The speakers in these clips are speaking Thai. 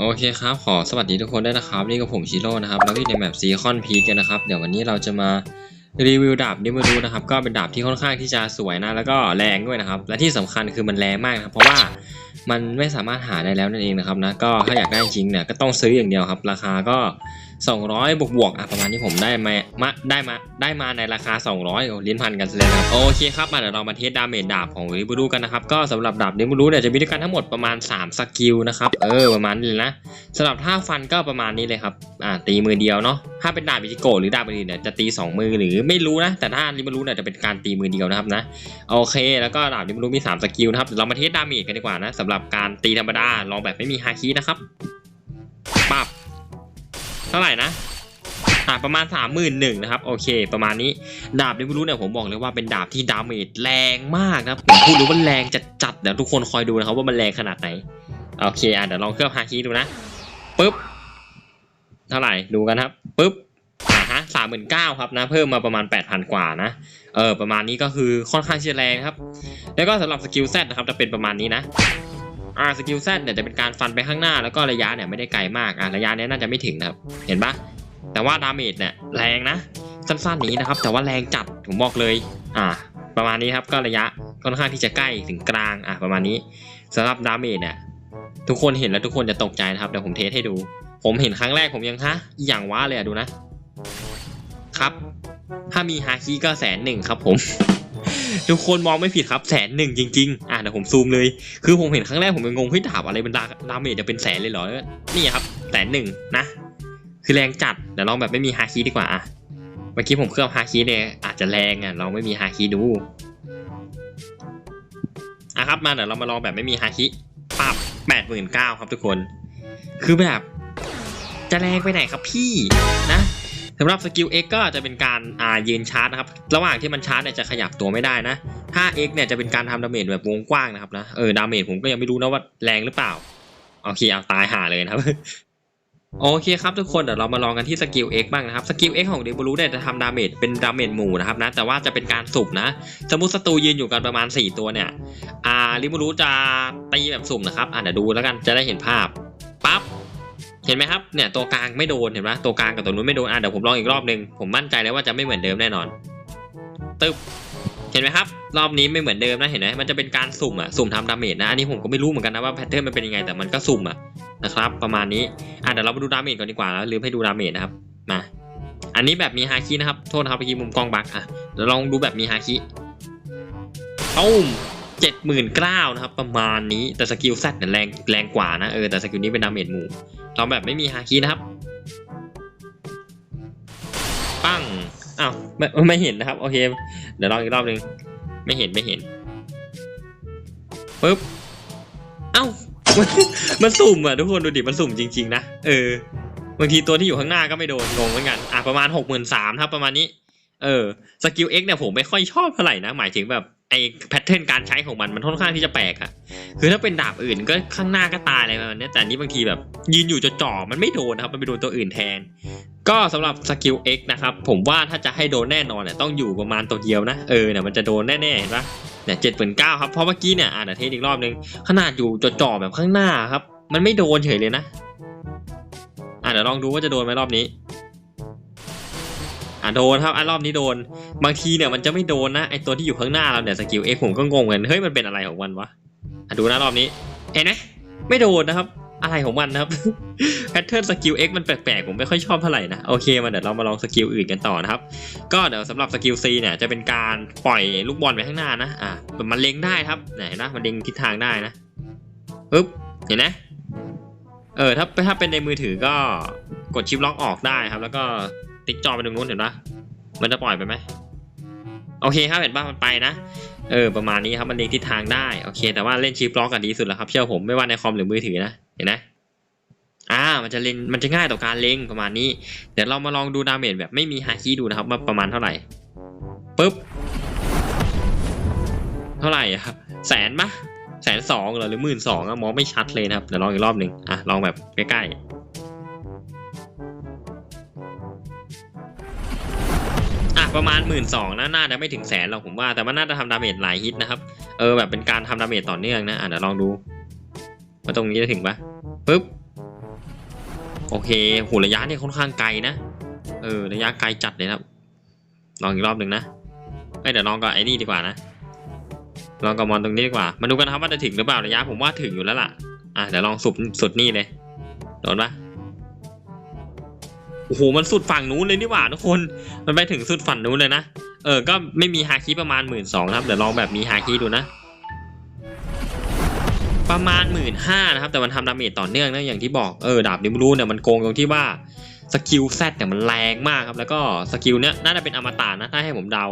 โอเคครับ ขอสวัสดีทุกคนด้วยนะครับ นี่ก็ผมชิโร่นะครับแล้วก็อยู่ในแมปซีคอนพีกันนะครับ เดี๋ยววันนี้เราจะมารีวิวดาบนิมารูนะครับ ก็เป็นดาบที่ค่อนข้างที่จะสวยนะ แล้วก็แรงด้วยนะครับ และที่สำคัญคือมันแรงมากนะครับ เพราะว่ามันไม่สามารถหาได้แล้วนั่นเองนะครับนะ ก็ถ้าอยากได้จริงเนี่ยก็ต้องซื้ออย่างเดียวครับ ราคาก็200 บวกบวกๆอะประมาณที่ผมได้มามาได้มาได้มาในราคา 200โอ้ลิ้นพันกันเลยนะครับโอเคครับมาเดี๋ยวเรามาเทสดาเมจดาบของริบูรูกันนะครับก็สำหรับดาบริบูรูเนี่ยจะมีด้วยกันทั้งหมดประมาณ 3 สกิลนะครับเออประมาณนี้เลยนะสำหรับท่าฟันก็ประมาณนี้เลยครับอ่าตีมือเดียวเนาะถ้าเป็นดาบอิจิโกะหรือดาบอื่นเนี่ยจะตี 2 มือหรือไม่รู้นะแต่ถ้าริบูรูเนี่ยจะเป็นการตีมือเดียวนะครับนะโอเค แล้วก็ดาบริบูรูมี 3 สกิลนะครับเดี๋ยวเรามาเทสดาเมจกันดีกว่านะสำหรับการตีธรรมดาลองแบบไม่มีฮาคินะครับปับ เท่าไหร่นะอ่าประมาณ 3 1 0 0 0นะครับโอเค ประมาณนี้ดาบเดวิลูเนี่ยผมบอกเลยว่าเป็นดาบที่ดาเมจแรงมากนะครับผมพูดเลยว่าแรงจัดจัดๆเดี๋ยวทุกคนคอยดูนะครับว่ามันแรงขนาดไหนโอเคอะเดี๋ยวลองเคลือบฮาคิดูนะปึ๊บเท่าไหร่ดูกันครับปึ๊บอ่าฮะสามหมื่นเก้าครับนะเพิ่มมาประมาณ8,000กว่านะเออประมาณนี้ก็คือค่อนข้างที่จะแรงครับ แล้วก็สำหรับสกิลเซตนะครับจะเป็นประมาณนี้นะ อ่าสกิลเซตเนี่ยจะเป็นการฟันไปข้างหน้าแล้วก็ระยะเนี่ยไม่ได้ไกลมากอะระยะเนี้ยน่าจะไม่ถึงนะครับ เห็นปะแต่ว่าดาเมจเนี่ยแรงนะสั้นๆนี้นะครับ แต่ว่าแรงจัดผมบอกเลย อ่า ประมาณนี้ครับก็ระยะค่อนข้างที่จะใกล้ถึงกลางอะประมาณนี้สำหรับดาเมจเนี่ยทุกคนเห็นแล้วทุกคนจะตกใจนะครับเดี๋ยวผมเทสให้ดู ผมเห็นครั้งแรกผมยังฮะอย่างว้าเลยอะดูนะครับ ถ้ามีฮาคิก็แสนหนึ่งครับผม ทุกคนมองไม่ผิดครับแสนหนึ่งจริงๆ อะเดี๋ยวผมซูมเลย คือผมเห็นครั้งแรกผมยังงงเฮ้ยดาบอะไรเป็นดาดาเมจจะเป็นแสนเลยเหรอ นี่ครับแสนหนึ่งนะ คือแรงจัดเดี๋ยวลองแบบไม่มีฮาคิดีกว่าอะเมื่อกี้ผมเคลือบฮาคิเนี่ยอาจจะแรงอะลองไม่มีฮาคิดูอะครับมาเดี๋ยวเรามาลองแบบไม่มีฮาคิปับแปดหมื่นเก้าครับทุกคน คือแบบจะแรงไปไหนครับพี่นะ สำหรับสกิล X ก็จะเป็นการอ่ายืนชาร์จนะครับ ระหว่างที่มันชาร์จเนี่ยจะขยับตัวไม่ได้นะ ถ้า X เนี่ยจะเป็นการทำดาเมจแบบวงกว้างนะครับนะ เออดาเมจผมก็ยังไม่รู้นะว่าแรงหรือเปล่า โอเคเอาตายหาเลยนะครับ โอเคครับทุกคนเดี๋ยวเรามาลองกันที่สกิล X บ้างนะครับ สกิล X ของเดบูรุเนี่ยจะทำดาเมจเป็นดาเมจหมู่นะครับนะ แต่ว่าจะเป็นการสุ่มนะ สมมติศัตรูยืนอยู่กันประมาณ 4 ตัวเนี่ย อ่าริบูรุจะตีแบบสุ่มนะครับ อ่าเดี๋ยวดูแล้วกันจะได้เห็นภาพ ปั๊บ เห็นไหมครับเนี่ยตัวกลางไม่โดนเห็นไหมตัวกลางกับตัวนู้นไม่โดนอ่าเดี๋ยวผมลองอีกรอบหนึ่งผมมั่นใจเลยว่าจะไม่เหมือนเดิมแน่นอนตึ๊บเห็นไหมครับ รอบนี้ไม่เหมือนเดิมนะเห็นไหมมันจะเป็นการสุ่มอะสุ่มทำดาเมจนะอันนี้ผมก็ไม่รู้เหมือนกันนะว่าแพทเทิร์นมันเป็นยังไงแต่มันก็สุ่มอะนะครับประมาณนี้อะเดี๋ยวเรามาดูดาเมจก่อนดีกว่าแล้วลืมให้ดูดาเมจนะครับมาอันนี้แบบมีฮาคินะครับโทษนะครับเมื่อกี้มุมกล้องบักอะเดี๋ยวลองดูแบบมีฮาคิตุ้ม เจ็ดหมื่นเก้านะครับ ประมาณนี้แต่สกิลแซดเนี่ยแรงแรงกว่านะเออแต่สกิลนี้เป็นดาเมจหมู่ลองแบบไม่มีฮาคินะครับ ปั้งอ้าวไม่ไม่เห็นนะครับโอเค เดี๋ยวลองอีกรอบหนึ่งไม่เห็นไม่เห็นปึ๊บเอ้ามันสุ่มอะทุกคนดูดิมันสุ่มจริง ๆ นะเออบางทีตัวที่อยู่ข้างหน้าก็ไม่โดนงงเหมือนกันอะประมาณหกหมื่นสามครับประมาณนี้ เออสกิล X เนี่ยผมไม่ค่อยชอบเท่าไหร่นะหมายถึงแบบ ไอ้แพทเทิร์นการใช้ของมันมันค่อนข้างที่จะแปลกอะคือถ้าเป็นดาบอื่นก็ข้างหน้าก็ตายอะไรประมาณนี้แต่นี้บางทีแบบยืนอยู่จะจ่อมันไม่โดนนะครับ มันไปโดนตัวอื่นแทน ก็สำหรับสกิล X นะครับ ผมว่าถ้าจะให้โดนแน่นอนเนี่ยต้องอยู่ประมาณตัวเดียวนะ เออเนี่ยมันจะโดนแน่ๆเห็นปะเนี่ยเจ็ดหมื่นเก้าครับ เพราะเมื่อกี้เนี่ยอะเดี๋ยวเทสอีกรอบนึง ขนาดอยู่จ่อแบบข้างหน้าครับ มันไม่โดนเฉยเลยนะ อะเดี๋ยวลองดูว่าจะโดนไหมรอบนี้ อะโดนครับอะรอบนี้โดน บางทีเนี่ยมันจะไม่โดนนะไอตัวที่อยู่ข้างหน้าเราเนี่ยสกิลเอ็กผมก็งงกันเฮ้ยมันเป็นอะไรของมันวะอะดูนะรอบนี้เห็นไหมไม่โดนนะครับ อะไรของมันนะครับแพทเทิร์นสกิล X มันแปลกๆผมไม่ค่อยชอบเท่าไหร่นะโอเคมาเดี๋ยวเรามาลองสกิลอื่นกันต่อนะครับ ก็เดี๋ยวสำหรับสกิล C เนี่ยจะเป็นการปล่อยลูกบอลไปข้างหน้านะอ่ามันเล็งได้ครับไหนนะมันเล็งทิศทางได้นะปึ๊บเห็นไหมเออถ้าถ้าเป็นในมือถือก็กดชิปล็อกออกได้ครับ แล้วก็ ติ๊กจอไปตรงนู้นเห็นปะมันจะปล่อยไปไหมโอเคครับเห็นปะมันไปนะ เออประมาณนี้ครับมันเล็งทิศทางได้โอเค แต่ว่าเล่นชิปล็อกกันดีสุดแล้วครับเชื่อผมไม่ว่าในคอมหรือมือถือนะเห็นไหมอ่ามันจะเล็งมันจะง่ายต่อการเล็งประมาณนี้ เดี๋ยวเรามาลองดูดาเมจแบบไม่มีฮาคิดูนะครับว่าประมาณเท่าไหร่ปึ๊บเท่าไหร่ครับแสนปะแสนสองเหรอหรือหมื่นสองอะมองไม่ชัดเลยนะครับเดี๋ยวลองอีกรอบหนึ่งอะลองแบบใกล้ๆ ประมาณหมื่นสองนะน่าจะไม่ถึงแสนหรอกผมว่าแต่ว่าน่าจะทำดาเมจหลายฮิตนะครับ เออแบบเป็นการทำดาเมจต่อเนื่องนะอะเดี๋ยวลองดูว่าตรงนี้จะถึงปะปึ๊บโอเคโหระยะเนี่ยค่อนข้างไกลนะ เออระยะไกลจัดเลยครับลองอีกรอบหนึ่งนะเอ้เดี๋ยวลองกับไอ้นี่ดีกว่านะลองกับมอนตรงนี้ดีกว่ามาดูกันนะครับว่าจะถึงหรือเปล่าระยะผมว่าถึงอยู่แล้วล่ะอะเดี๋ยวลองสุดสุดนี่เลยโดนปะ โอ้โหมันสุดฝั่งนู้นเลยนี่หว่าทุกคนมันไปถึงสุดฝั่งนู้นเลยนะเออก็ไม่มีฮาคิประมาณหมื่นสองครับเดี๋ยวลองแบบมีฮาคิดูนะ ประมาณหมื่นห้านะครับ แต่มันทำดาเมจต่อเนื่องนะอย่างที่บอกเออดาบนิมรูเนี่ยมันโกงตรงที่ว่าสกิลแซดเนี่ยมันแรงมากครับแล้วก็สกิลเนี้ยน่าจะเป็นอมตะนะถ้าให้ผมเดา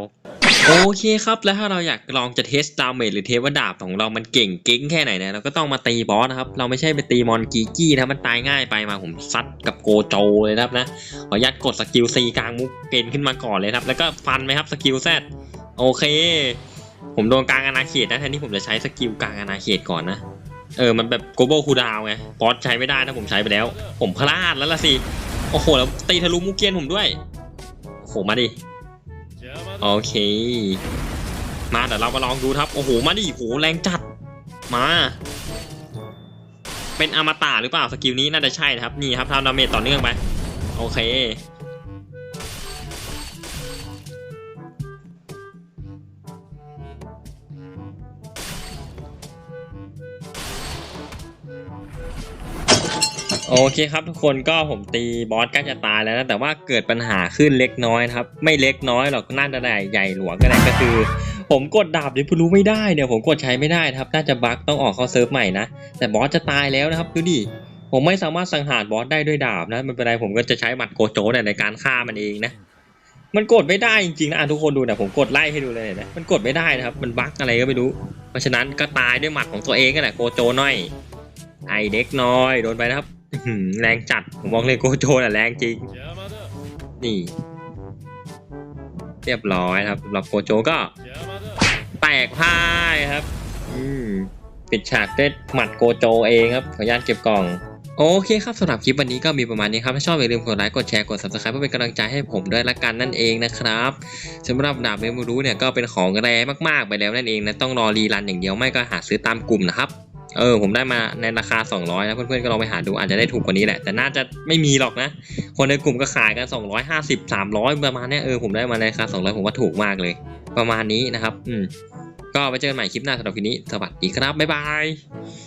โอเคครับ แล้วถ้าเราอยากลองจะเทสดาเมจหรือเทสว่าดาบของเรามันเก่งเก่งแค่ไหนเนี่ยเราก็ต้องมาตีบอสนะครับ เราไม่ใช่ไปตีมอนกีกี้นะมันตายง่ายไปมาผมซัดกับโกโจเลยนะครับนะ ขออนุญาตกดสกิลซีกลางมุกเกณฑ์ขึ้นมาก่อนเลยครับ แล้วก็ฟันไหมครับสกิลแซดโอเค ผมโดนกลางอาณาเขตนะแทนที่ผมจะใช้สกิลกลางอาณาเขตก่อนนะ เออมันแบบโกโบคูดาวไงบอสใช้ไม่ได้ถ้าผมใช้ไปแล้ว ผมพลาดแล้วล่ะสิโอ้โหแล้วตีทะลุมุกเกียนผมด้วยโอ้โหมาดิ โอเค มาเดี๋ยวเรามาลองดูครับ โอ้โห มาดิโหแรงจัด มา เป็นอมตะหรือเปล่าสกิลนี้น่าจะใช่นะครับ นี่ครับทำดาเมจต่อเนื่องไป โอเค โอเคครับทุกคนก็ผมตีบอสใกล้จะตายแล้วนะแต่ว่าเกิดปัญหาขึ้นเล็กน้อยครับ ไม่เล็กน้อยหรอกน่าจะได้ใหญ่หลวงก็ได้ก็คือ ผมกดดาบดิพรู้ไม่ได้เนี่ยผมกดใช้ไม่ได้ครับน่าจะบั๊กต้องออกเข้าเซิร์ฟใหม่นะแต่บอสจะตายแล้วนะครับดูดิผมไม่สามารถสังหารบอสได้ด้วยดาบนะไม่เป็นไรผมก็จะใช้หมัดโกโจเนี่ยในการฆ่ามันเองนะมันกดไม่ได้จริงๆนะอะทุกคนดูเนี่ยผมกดไล่ให้ดูเลยนะมันกดไม่ได้นะครับ มันบั๊กอะไรก็ไม่รู้ เพราะฉะนั้นก็ตายด้วยหมัดของตัวเองกันแหละโกโจน้อยไอเด็กน้อยโดนไปนะครับ แรงจัด ผมบอกเลยโกโจน่ะแรงจริง นี่ เรียบร้อยครับสำหรับโกโจก็แตกพ่ายครับ อืมปิดฉากด้วยหมัดโกโจเองครับ ขออนุญาตเก็บกล่อง โอเคครับสำหรับคลิปวันนี้ก็มีประมาณนี้ครับ ถ้าชอบอย่าลืมกดไลค์ กดแชร์ กด subscribe เพื่อเป็นกำลังใจให้ผมด้วยละกันนั่นเองนะครับสำหรับดาบเมมูรู้เนี่ยก็เป็นของแรงมากๆไปแล้วนั่นเองนะต้องรอรีรันอย่างเดียวไม่ก็หาซื้อตามกลุ่มนะครับ เออผมได้มาในราคา 200นะเพื่อนๆก็ลองไปหาดูอาจจะได้ถูกกว่านี้แหละ แต่น่าจะไม่มีหรอกนะ คนในกลุ่มก็ขายกัน 250 300 ประมาณนี้เออผมได้มาในราคา 200 ผมว่าถูกมากเลย ประมาณนี้นะครับ อืมก็ไปเจอกันใหม่คลิปหน้าสำหรับคลิปนี้สวัสดีครับบ๊ายบาย